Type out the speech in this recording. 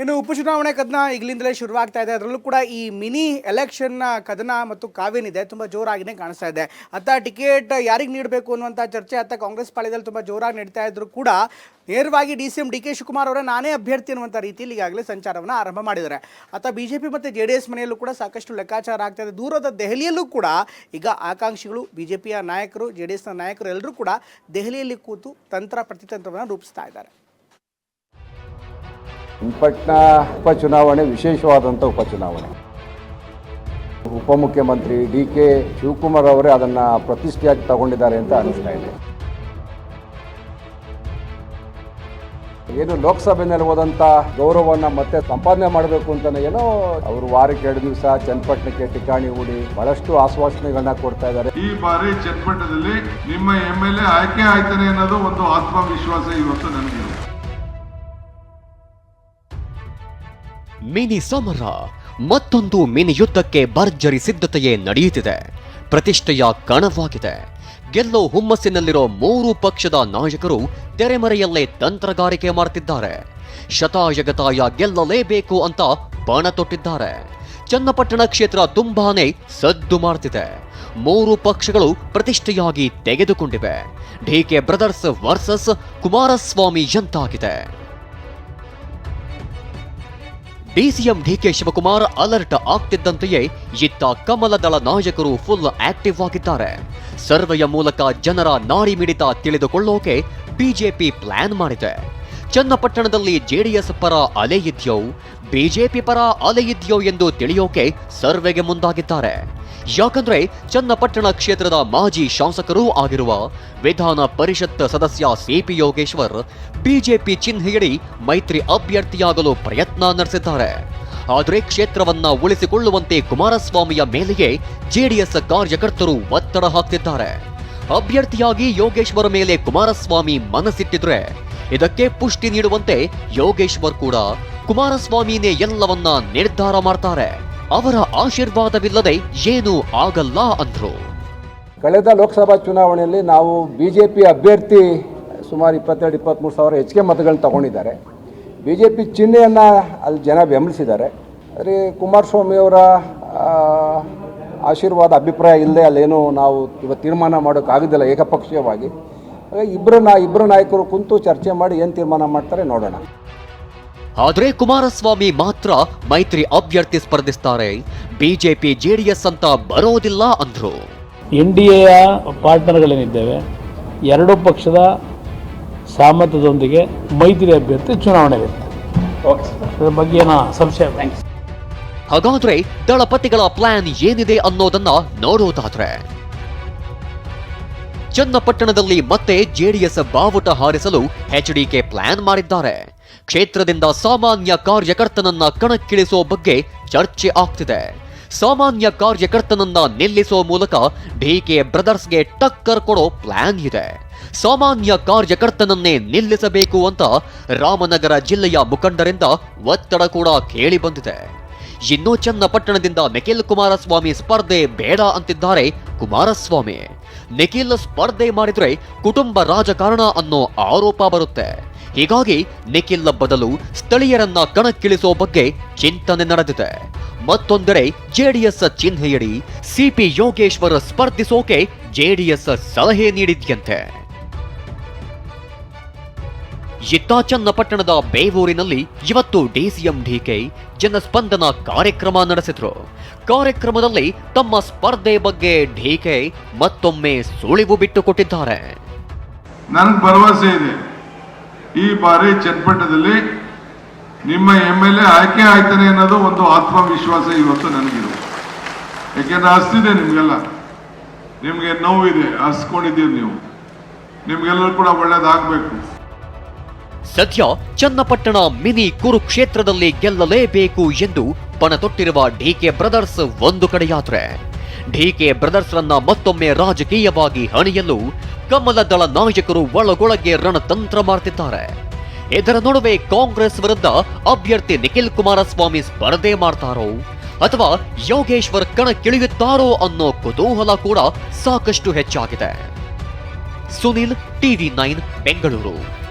ಇನ್ನು ಉಪಚುನಾವಣೆ ಕದನ ಈಗಲಿಂದಲೇ ಶುರುವಾಗ್ತಾ ಇದೆ. ಅದರಲ್ಲೂ ಕೂಡ ಈ ಮಿನಿ ಎಲೆಕ್ಷನ್ನ ಕದನ ಮತ್ತು ಕಾವೇನಿದೆ, ತುಂಬ ಜೋರಾಗಿನೇ ಕಾಣಿಸ್ತಾ ಇದೆ. ಅತ್ತ ಟಿಕೆಟ್ ಯಾರಿಗೆ ನೀಡಬೇಕು ಅನ್ನುವಂಥ ಚರ್ಚೆ ಅತ್ತ ಕಾಂಗ್ರೆಸ್ ಪಾಳ್ಯದಲ್ಲಿ ತುಂಬ ಜೋರಾಗಿ ನಡೀತಾ ಇದ್ರು ಕೂಡ ನೇರವಾಗಿ D C M D K Shivakumar ಅವರೇ ನಾನೇ ಅಭ್ಯರ್ಥಿ ಅನ್ನುವಂಥ ರೀತಿಯಲ್ಲಿ ಈಗಾಗಲೇ ಸಂಚಾರವನ್ನು ಆರಂಭ ಮಾಡಿದ್ದಾರೆ. ಅತ್ತ ಬಿ ಜೆ ಪಿ ಮತ್ತು ಜೆ ಡಿ ಎಸ್ ಮನೆಯಲ್ಲೂ ಕೂಡ ಸಾಕಷ್ಟು ಲೆಕ್ಕಾಚಾರ ಆಗ್ತಾ ಇದೆ. ದೂರದ ದೆಹಲಿಯಲ್ಲೂ ಕೂಡ ಈಗ ಆಕಾಂಕ್ಷಿಗಳು ಬಿ ಜೆ ಪಿಯ ನಾಯಕರು, ಜೆ ಡಿ ಎಸ್ನ ನಾಯಕರು ಎಲ್ಲರೂ ಕೂಡ ದೆಹಲಿಯಲ್ಲಿ ಕೂತು ತಂತ್ರ ಪ್ರತಿತಂತ್ರವನ್ನು ರೂಪಿಸ್ತಾ ಇದ್ದಾರೆ. ಚನ್ನಪಟ್ಟಣ ಉಪಚುನಾವಣೆ ವಿಶೇಷವಾದಂಥ ಉಪಚುನಾವಣೆ. ಉಪಮುಖ್ಯಮಂತ್ರಿ ಡಿ ಕೆ ಶಿವಕುಮಾರ್ ಅವರೇ ಅದನ್ನು ಪ್ರತಿಷ್ಠೆಯಾಗಿ ತಗೊಂಡಿದ್ದಾರೆ ಅಂತ ಅನಿಸ್ತಾ ಇದೆ. ಏನು ಲೋಕಸಭೆಯಲ್ಲಿ ಹೋದಂಥ ಗೌರವವನ್ನು ಮತ್ತೆ ಸಂಪಾದನೆ ಮಾಡಬೇಕು ಅಂತಲೇ ಏನೋ ಅವರು ವಾರಕ್ಕೆ ಎರಡು ದಿವಸ ಚನ್ನಪಟ್ಟಣಕ್ಕೆ ಠಿಕಾಣಿ ಹೂಡಿ ಬಹಳಷ್ಟು ಆಶ್ವಾಸನೆಗಳನ್ನ ಕೊಡ್ತಾ ಇದ್ದಾರೆ. ಈ ಬಾರಿ ಚನ್ನಪಟ್ಟಣದಲ್ಲಿ ನಿಮ್ಮ ಎಂ ಎಲ್ ಎ ಆಯ್ಕೆ ಆಯ್ತಾನೆ ಅನ್ನೋದು ಒಂದು ಆತ್ಮವಿಶ್ವಾಸ ಇವತ್ತು ನನಗಿದೆ ಮಿನಿ ಸಮರ ಮತ್ತೊಂದು ಮಿನಿ ಯುದ್ಧಕ್ಕೆ ಭರ್ಜರಿ ಸಿದ್ಧತೆಯೇ ನಡೆಯುತ್ತಿದೆ. ಪ್ರತಿಷ್ಠೆಯ ಕಣವಾಗಿದೆ. ಗೆಲ್ಲೋ ಹುಮ್ಮಸ್ಸಿನಲ್ಲಿರೋ ಮೂರು ಪಕ್ಷದ ನಾಯಕರು ತೆರೆಮರೆಯಲ್ಲೇ ತಂತ್ರಗಾರಿಕೆ ಮಾಡುತ್ತಿದ್ದಾರೆ. ಶತಾಯಗತಾಯ ಗೆಲ್ಲಲೇಬೇಕು ಅಂತ ಬಾಣ ತೊಟ್ಟಿದ್ದಾರೆ. ಚನ್ನಪಟ್ಟಣ ಕ್ಷೇತ್ರ ತುಂಬಾನೇ ಸದ್ದು ಮಾಡ್ತಿದೆ. ಮೂರು ಪಕ್ಷಗಳು ಪ್ರತಿಷ್ಠೆಯಾಗಿ ತೆಗೆದುಕೊಂಡಿವೆ. ಡಿಕೆ ಬ್ರದರ್ಸ್ ವರ್ಸಸ್ ಕುಮಾರಸ್ವಾಮಿ ಎಂತಾಗಿದೆ. ಡಿಸಿಎಂ ಡಿಕೆ ಶಿವಕುಮಾರ್ ಅಲರ್ಟ್ ಆಗ್ತಿದ್ದಂತೆಯೇ ಇತ್ತ ಕಮಲದಳ ನಾಯಕರು ಫುಲ್ ಆಕ್ಟಿವ್ ಆಗಿದ್ದಾರೆ. ಸರ್ವೆಯ ಮೂಲಕ ಜನರ ನಾಡಿ ಮಿಡಿತ ತಿಳಿದುಕೊಳ್ಳೋಕೆ ಬಿಜೆಪಿ ಪ್ಲಾನ್ ಮಾಡಿದೆ. ಚನ್ನಪಟ್ಟಣದಲ್ಲಿ ಜೆಡಿಎಸ್ ಪರ ಅಲೆ ಇದೆಯೋ, ಬಿಜೆಪಿ ಪರ ಅಲೆ ಎಂದು ತಿಳಿಯೋಕೆ ಸರ್ವೆಗೆ ಮುಂದಾಗಿದ್ದಾರೆ. ಯಾಕಂದ್ರೆ ಚನ್ನಪಟ್ಟಣ ಕ್ಷೇತ್ರದ ಮಾಜಿ ಶಾಸಕರೂ ಆಗಿರುವ ವಿಧಾನ ಪರಿಷತ್ ಸದಸ್ಯ ಸಿಪಿ ಯೋಗೇಶ್ವರ್ ಬಿಜೆಪಿ ಚಿಹ್ನೆಯಡಿ ಮೈತ್ರಿ ಅಭ್ಯರ್ಥಿಯಾಗಲು ಪ್ರಯತ್ನ ನಡೆಸಿದ್ದಾರೆ. ಆದರೆ ಕ್ಷೇತ್ರವನ್ನ ಉಳಿಸಿಕೊಳ್ಳುವಂತೆ ಕುಮಾರಸ್ವಾಮಿಯ ಮೇಲೆಯೇ ಜೆಡಿಎಸ್ ಕಾರ್ಯಕರ್ತರು ಒತ್ತಡ ಹಾಕ್ತಿದ್ದಾರೆ. ಅಭ್ಯರ್ಥಿಯಾಗಿ ಯೋಗೇಶ್ವರ ಮೇಲೆ ಕುಮಾರಸ್ವಾಮಿ ಮನಸ್ಸಿಟ್ಟಿದ್ರೆ ಇದಕ್ಕೆ ಪುಷ್ಟಿ ನೀಡುವಂತೆ ಯೋಗೇಶ್ವರ್ ಕೂಡ ಕುಮಾರಸ್ವಾಮಿನೇ ಎಲ್ಲವನ್ನ ನಿರ್ಧಾರ ಮಾಡ್ತಾರೆ. ಅವರ ಆಶೀರ್ವಾದವಿಲ್ಲದೆ ಏನೂ ಆಗಲ್ಲ ಅಂದರು. ಕಳೆದ ಲೋಕಸಭಾ ಚುನಾವಣೆಯಲ್ಲಿ ನಾವು ಬಿ ಜೆ ಪಿ ಅಭ್ಯರ್ಥಿ ಸುಮಾರು ಇಪ್ಪತ್ತೆರಡು ಇಪ್ಪತ್ತ್ಮೂರು ಸಾವಿರ ಹೆಚ್ಚಿಗೆ ಮತಗಳನ್ನ ತಗೊಂಡಿದ್ದಾರೆ. ಬಿ ಜೆ ಪಿ ಚಿಹ್ನೆಯನ್ನು ಅಲ್ಲಿ ಜನ ಬೆಂಬಲಿಸಿದ್ದಾರೆ. ಆದರೆ ಕುಮಾರಸ್ವಾಮಿಯವರ ಆಶೀರ್ವಾದ, ಅಭಿಪ್ರಾಯ ಇಲ್ಲದೆ ಅಲ್ಲೇನು ನಾವು ಇವತ್ತು ತೀರ್ಮಾನ ಮಾಡೋಕ್ಕಾಗೋದಿಲ್ಲ ಏಕಪಕ್ಷೀಯವಾಗಿ. ಇಬ್ಬರು ನಾ ಇಬ್ಬರು ನಾಯಕರು ಕುಂತು ಚರ್ಚೆ ಮಾಡಿ ಏನು ತೀರ್ಮಾನ ಮಾಡ್ತಾರೆ ನೋಡೋಣ. ಆದ್ರೆ ಕುಮಾರಸ್ವಾಮಿ ಮಾತ್ರ ಮೈತ್ರಿ ಅಭ್ಯರ್ಥಿ ಸ್ಪರ್ಧಿಸ್ತಾರೆ. ಬಿಜೆಪಿ ಜೆಡಿಎಸ್ ಅಂತ ಬರೋದಿಲ್ಲ ಅಂದ್ರು. ಎನ್ ಡಿ ಎಯ ಪಾರ್ಟ್ನರ್ಗಳೇನಿದ್ದೇವೆ ಎರಡೂ ಪಕ್ಷದ ಸಾಮರ್ಥ್ಯದೊಂದಿಗೆ ಮೈತ್ರಿ ಅಭ್ಯರ್ಥಿ ಚುನಾವಣೆ ಬಗ್ಗೆ ಏನೋ ಸಂಶಯ. ಹಾಗಾದ್ರೆ ದಳಪತಿಗಳ ಪ್ಲಾನ್ ಏನಿದೆ ಅನ್ನೋದನ್ನ ನೋಡೋದಾದ್ರೆ. ಚನ್ನಪಟ್ಟಣದಲ್ಲಿ ಮತ್ತೆ ಜೆಡಿಎಸ್ ಬಾವುಟ ಹಾರಿಸಲು ಎಚ್ಡಿಕೆ ಪ್ಲಾನ್ ಮಾಡಿದ್ದಾರೆ. ಕ್ಷೇತ್ರದಿಂದ ಸಾಮಾನ್ಯ ಕಾರ್ಯಕರ್ತನನ್ನ ಕಣಕ್ಕಿಳಿಸೋ ಬಗ್ಗೆ ಚರ್ಚೆ ಆಗ್ತಿದೆ. ಸಾಮಾನ್ಯ ಕಾರ್ಯಕರ್ತನನ್ನ ನಿಲ್ಲಿಸೋ ಮೂಲಕ ಡಿಕೆ ಬ್ರದರ್ಸ್ಗೆ ಟಕ್ಕರ್ ಕೊಡೋ ಪ್ಲಾನ್ ಇದೆ. ಸಾಮಾನ್ಯ ಕಾರ್ಯಕರ್ತನನ್ನೇ ನಿಲ್ಲಿಸಬೇಕು ಅಂತ ರಾಮನಗರ ಜಿಲ್ಲೆಯ ಮುಖಂಡರಿಂದ ಒತ್ತಡ ಕೂಡ ಕೇಳಿ ಬಂದಿದೆ. ಇನ್ನೂ ಚನ್ನಪಟ್ಟಣದಿಂದ ನಿಖಿಲ್ ಕುಮಾರಸ್ವಾಮಿ ಸ್ಪರ್ಧೆ ಬೇಡ ಅಂತಿದ್ದಾರೆ ಕುಮಾರಸ್ವಾಮಿ. ನಿಖಿಲ್ ಸ್ಪರ್ಧೆ ಮಾಡಿದ್ರೆ ಕುಟುಂಬ ರಾಜಕಾರಣ ಅನ್ನೋ ಆರೋಪ ಬರುತ್ತೆ. ಹೀಗಾಗಿ ನಿಖಿಲ್ ಬದಲು ಸ್ಥಳೀಯರನ್ನ ಕಣಕ್ಕಿಳಿಸೋ ಬಗ್ಗೆ ಚಿಂತನೆ ನಡೆದಿದೆ. ಮತ್ತೊಂದೆಡೆ ಜೆಡಿಎಸ್ ಚಿಹ್ನೆಯಡಿ ಸಿಪಿ ಯೋಗೇಶ್ವರ ಸ್ಪರ್ಧಿಸೋಕೆ ಜೆಡಿಎಸ್ ಸಲಹೆ ನೀಡಿದ್ಯಂತೆ. ಇತ್ತ ಚನ್ನಪಟ್ಟಣದ ಬೇವೂರಿನಲ್ಲಿ ಇವತ್ತು ಡಿಸಿಎಂ ಡಿಕೆ ಜನಸ್ಪಂದನ ಕಾರ್ಯಕ್ರಮ ನಡೆಸಿದ್ರು. ಕಾರ್ಯಕ್ರಮದಲ್ಲಿ ತಮ್ಮ ಸ್ಪರ್ಧೆ ಬಗ್ಗೆ ಡಿಕೆ ಮತ್ತೊಮ್ಮೆ ಸುಳಿವು ಬಿಟ್ಟುಕೊಟ್ಟಿದ್ದಾರೆ. ನನಗೆ ಭರವಸೆ ಇದೆ. ಈ ಬಾರಿ ಚನ್ನಪಟ್ಟಣದಲ್ಲಿ ನಿಮ್ಮ ಎಂ ಎಲ್ ಎ ಆಯ್ಕೆ ಆಯ್ತಾನೆ ಅನ್ನೋದು ಒಂದು ಆತ್ಮವಿಶ್ವಾಸ ಇವತ್ತು ನನಗಿದೆ. ಯಾಕೆಂದ್ರೆ ಹಸ್ತಿದೆ ನಿಮಗೆಲ್ಲ. ನಿಮಗೆ ನೋವಿದೆ ಹಸ್ಕೊಂಡಿದ್ದೀರಿ ನೀವು. ನಿಮ್ಗೆಲ್ಲರೂ ಕೂಡ ಒಳ್ಳೇದಾಗಬೇಕು. ಸದ್ಯ ಚನ್ನಪಟ್ಟಣ ಮಿನಿ ಕುರುಕ್ಷೇತ್ರದಲ್ಲಿ ಗೆಲ್ಲಲೇಬೇಕು ಎಂದು ಪಣ ತೊಟ್ಟಿರುವ ಡಿಕೆ ಬ್ರದರ್ಸ್ ಒಂದು ಕಡೆಯಾದ್ರೆ. ಡಿಕೆ ಬ್ರದರ್ಸ್ ರನ್ನ ಮತ್ತೊಮ್ಮೆ ರಾಜಕೀಯವಾಗಿ ಹಣಿಯಲು ಕಮಲದಳ ನಾಯಕರು ಒಳಗೊಳಗೆ ರಣತಂತ್ರ ಮಾಡ್ತಿದ್ದಾರೆ. ಇದರ ನಡುವೆ ಕಾಂಗ್ರೆಸ್ ವಿರುದ್ಧ ಅಭ್ಯರ್ಥಿ ನಿಖಿಲ್ ಕುಮಾರಸ್ವಾಮಿ ಸ್ಪರ್ಧೆ ಮಾಡ್ತಾರೋ ಅಥವಾ ಯೋಗೇಶ್ವರ್ ಕಣಕ್ಕಿಳಿಯುತ್ತಾರೋ ಅನ್ನೋ ಕುತೂಹಲ ಕೂಡ ಸಾಕಷ್ಟು ಹೆಚ್ಚಾಗಿದೆ. Sunil, TV nine, Bengaluru.